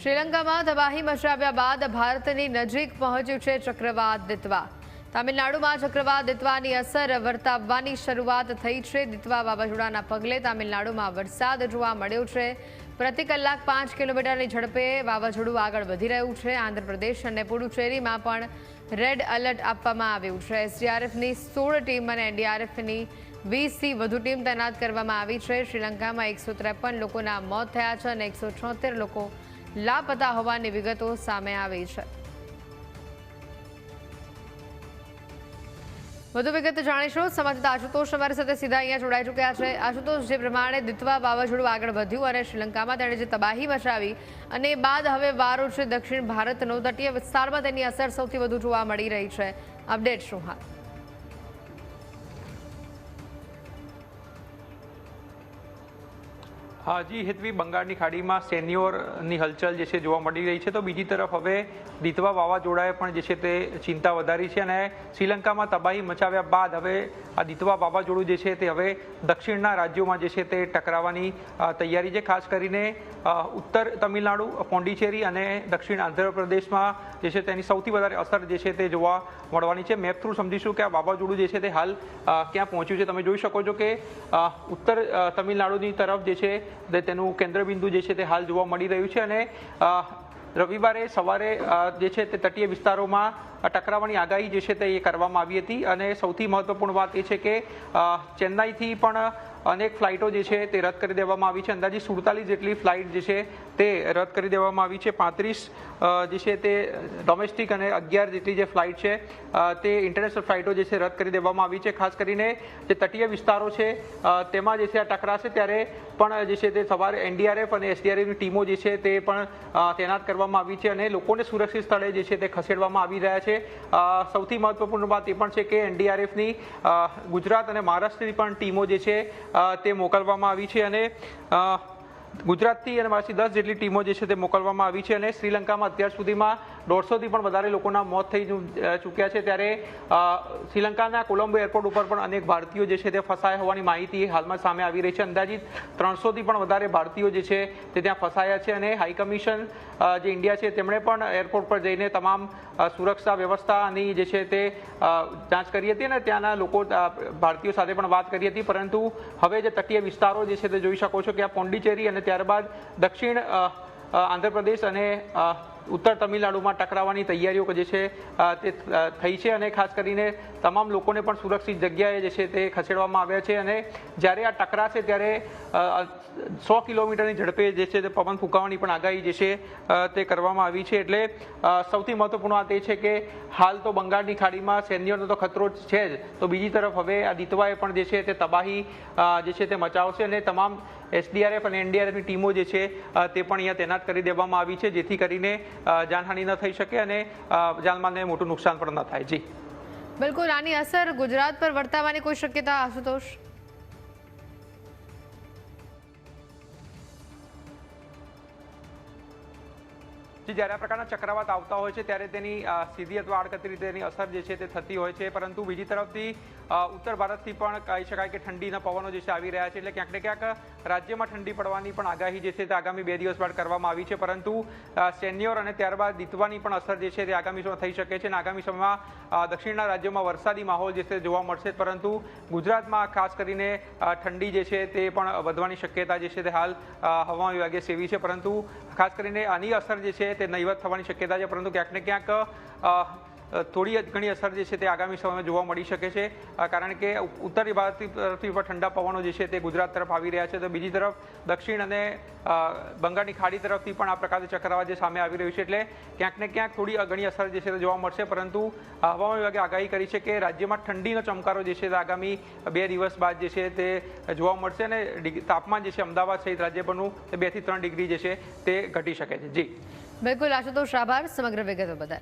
શ્રીલંકામાં તબાહી મચાવ્યા બાદ ભારતની નજીક પહોંચ્યું છે ચક્રવાત દિત્વા. તામિલનાડુમાં ચક્રવાત દિત્વાની અસર વર્તાવવાની શરૂઆત થઈ છે. દિત્વા વાવાઝોડાના પગલે તામિલનાડુમાં વરસાદ જોવા મળ્યો છે. પ્રતિ કલાક પાંચ કિલોમીટરની ઝડપે વાવાઝોડું આગળ વધી રહ્યું છે. આંધ્રપ્રદેશ અને પુડુચેરીમાં પણ રેડ એલર્ટ આપવામાં આવ્યું છે. એસડીઆરએફની સોળ ટીમ અને એનડીઆરએફની વીસથી વધુ ટીમ તૈનાત કરવામાં આવી છે. શ્રીલંકામાં એકસો ત્રેપન લોકોના મોત થયા છે અને એકસો લોકો લાપતા હોવાની વિગતો સામે આવી છે. વધુ વિગત જાણીશું. સંવાદદાતા આશુતોષ અમારી સાથે સીધા અહીંયા જોડાઈ ચૂક્યા છે. આશુતોષ, જે પ્રમાણે દિત્વા વાવાઝોડું આગળ વધ્યું અને શ્રીલંકામાં તેણે જે તબાહી મચાવી અને બાદ હવે વારો છે દક્ષિણ ભારતનો, તટીય વિસ્તારમાં તેની અસર સૌથી વધુ જોવા મળી રહી છે. અપડેટ શું હાલ? હાજી હેતવી બંગાળની ખાડીમાં સેન્યોરની હલચલ જે છે જોવા મળી રહી છે. તો બીજી તરફ હવે દીતવા વાવાઝોડાએ પણ જે છે તે ચિંતા વધારી છે અને શ્રીલંકામાં તબાહી મચાવ્યા બાદ હવે આ દીતવા વાવાઝોડું જે છે તે હવે દક્ષિણના રાજ્યોમાં જે છે તે ટકરાવવાની તૈયારી છે. ખાસ કરીને ઉત્તર તમિલનાડુ, પોંડિચેરી અને દક્ષિણ આંધ્રપ્રદેશમાં જે છે તેની સૌથી વધારે અસર જે છે તે જોવા મળવાની છે. મેપ થ્રુ સમજીશું કે આ વાવાઝોડું જે છે તે હાલ ક્યાં પહોંચ્યું છે. તમે જોઈ શકો છો કે ઉત્તર તમિલનાડુની તરફ જે છે તેનું કેન્દ્રબિંદુ જે છે તે હાલ જોવા મળી રહ્યું છે અને રવિવારે સવારે જે છે તે તટીય વિસ્તારોમાં ટકરાવાની આગાહી જે છે તે એ કરવામાં આવી હતી અને સૌથી મહત્વપૂર્ણ વાત એ છે કે ચેન્નાઈથી પણ અનેક ફ્લાઇટો જે છે તે રદ કરી દેવામાં આવી છે. અંદાજે સુડતાલીસ જેટલી ફ્લાઇટ જે છે તે રદ કરી દેવામાં આવી છે. પાંત્રીસ જે છે તે ડોમેસ્ટિક અને અગિયાર જેટલી જે ફ્લાઇટ છે તે ઇન્ટરનેશનલ ફ્લાઇટો જે છે રદ કરી દેવામાં આવી છે. ખાસ કરીને જે તટીય વિસ્તારો છે તેમાં જે છે આ ટકરાશે ત્યારે પણ જે છે તે સવારે એનડીઆરએફ અને એસડીઆરએફની ટીમો જે છે તે પણ તૈનાત કરવામાં આવી છે અને લોકોને સુરક્ષિત સ્થળે જે છે તે ખસેડવામાં આવી રહ્યા છે. અ, સૌથી મહત્વપૂર્ણ વાત એ પણ છે કે એનડીઆરએફની ગુજરાત અને મહારાષ્ટ્રની પણ ટીમો જે છે તે મોકલવામાં આવી છે અને ગુજરાતથી અને પાછી દસ જેટલી ટીમો જે છે તે મોકલવામાં આવી છે અને શ્રીલંકામાં અત્યાર સુધીમાં દોઢસોથી પણ વધારે લોકોના મોત થઈ ચૂક્યા છે ત્યારે શ્રીલંકાના કોલંબો એરપોર્ટ ઉપર પણ અનેક ભારતીયો જે છે તે ફસાયા હોવાની માહિતી હાલમાં સામે આવી રહી છે. અંદાજિત ત્રણસોથી પણ વધારે ભારતીયો જે છે તે ત્યાં ફસાયા છે અને હાઈ કમિશન જે ઇન્ડિયા છે તેમણે પણ એરપોર્ટ પર જઈને તમામ સુરક્ષા વ્યવસ્થાની જે છે તે જાંચ કરી હતી અને ત્યાંના લોકો ભારતીયો સાથે પણ વાત કરી હતી. પરંતુ હવે જે તટીય વિસ્તારો જે છે તે જોઈ શકો છો કે આ પોંડિચેરી અને ત્યારબાદ દક્ષિણ આંધ્રપ્રદેશ અને ઉત્તર તમિલનાડુમાં ટકરાવવાની તૈયારીઓ જે છે તે થઈ છે અને ખાસ કરીને તમામ લોકોને પણ સુરક્ષિત જગ્યાએ જે છે તે ખસેડવામાં આવ્યા છે અને જ્યારે આ ટકરાશે ત્યારે સો કિલોમીટરની ઝડપે જે છે તે પવન ફૂંકાવાની પણ આગાહી જે છે તે કરવામાં આવી છે. એટલે સૌથી મહત્વપૂર્ણ વાત એ છે કે હાલ તો બંગાળની ખાડીમાં સૈન્યનો તો ખતરો છે જ. તો બીજી તરફ હવે આ દીતવાએ પણ જે છે તે તબાહી જે છે તે મચાવશે અને તમામ એસડીઆરએફ અને એનડીઆરએફની ટીમો જે છે તે પણ અહીંયા તૈનાત કરી દેવામાં આવી છે, જેથી કરીને જાનહાનિ ન થઈ શકે અને જાનમાલને મોટું નુકસાન પણ ન થાય. જી. બિલકુલ, આની અસર ગુજરાત પર વર્તાવાની કોઈ શક્યતા આશુતોષ જે જ્યારે આ પ્રકારના ચક્રવાત આવતા હોય છે, ત્યારે તેની સીધી અથવા આડકતરી રીતે તેની અસર જે છે તે થતી હોય છે. પરંતુ બીજી તરફથી ઉત્તર ભારતથી પણ કહી શકાય કે ઠંડીના પવનો જે છે આવી રહ્યા છે. એટલે ક્યાંક ને ક્યાંક રાજ્યમાં ઠંડી પડવાની પણ આગાહી જે છે તે આગામી બે દિવસ બાદ કરવામાં આવી છે. પરંતુ સેન્યોર અને ત્યારબાદ દીતવાની પણ અસર જે છે તે આગામી સમયમાં થઈ શકે છે. અને આગામી સમયમાં દક્ષિણના રાજ્યોમાં વરસાદી માહોલ જે છે જોવા મળશે. પરંતુ ગુજરાતમાં ખાસ કરીને ઠંડી જે છે તે પણ વધવાની શક્યતા જે છે તે હાલ હવામાન વિભાગે સેવી છે. પરંતુ ખાસ કરીને આની અસર જે છે તે નહીવત થવાની શક્યતા છે, પરંતુ ક્યાંક ને ક્યાંક થોડી ઘણી અસર જે છે તે આગામી સમયમાં જોવા મળી શકે છે. કારણ કે ઉત્તરી ભારત તરફથી ઠંડા પવનો જે છે તે ગુજરાત તરફ આવી રહ્યા છે. તો બીજી તરફ દક્ષિણ અને બંગાળની ખાડી તરફથી પણ આ પ્રકારનું ચક્રવાત જે સામે આવી રહ્યું છે, એટલે ક્યાંક ને ક્યાંક થોડી ઘણી અસર જે છે તે જોવા મળશે. પરંતુ હવામાન વિભાગે આગાહી કરી છે કે રાજ્યમાં ઠંડીનો ચમકારો જે છે તે આગામી બે દિવસ બાદ જે છે તે જોવા મળશે અને તાપમાન જે છે અમદાવાદ સહિત રાજ્યભરનું તે બેથી ત્રણ ડિગ્રી જે છે તે ઘટી શકે છે. જી. બિલકુલ આશુતોષ આભાર. સમગ્ર વિગતો બદલ.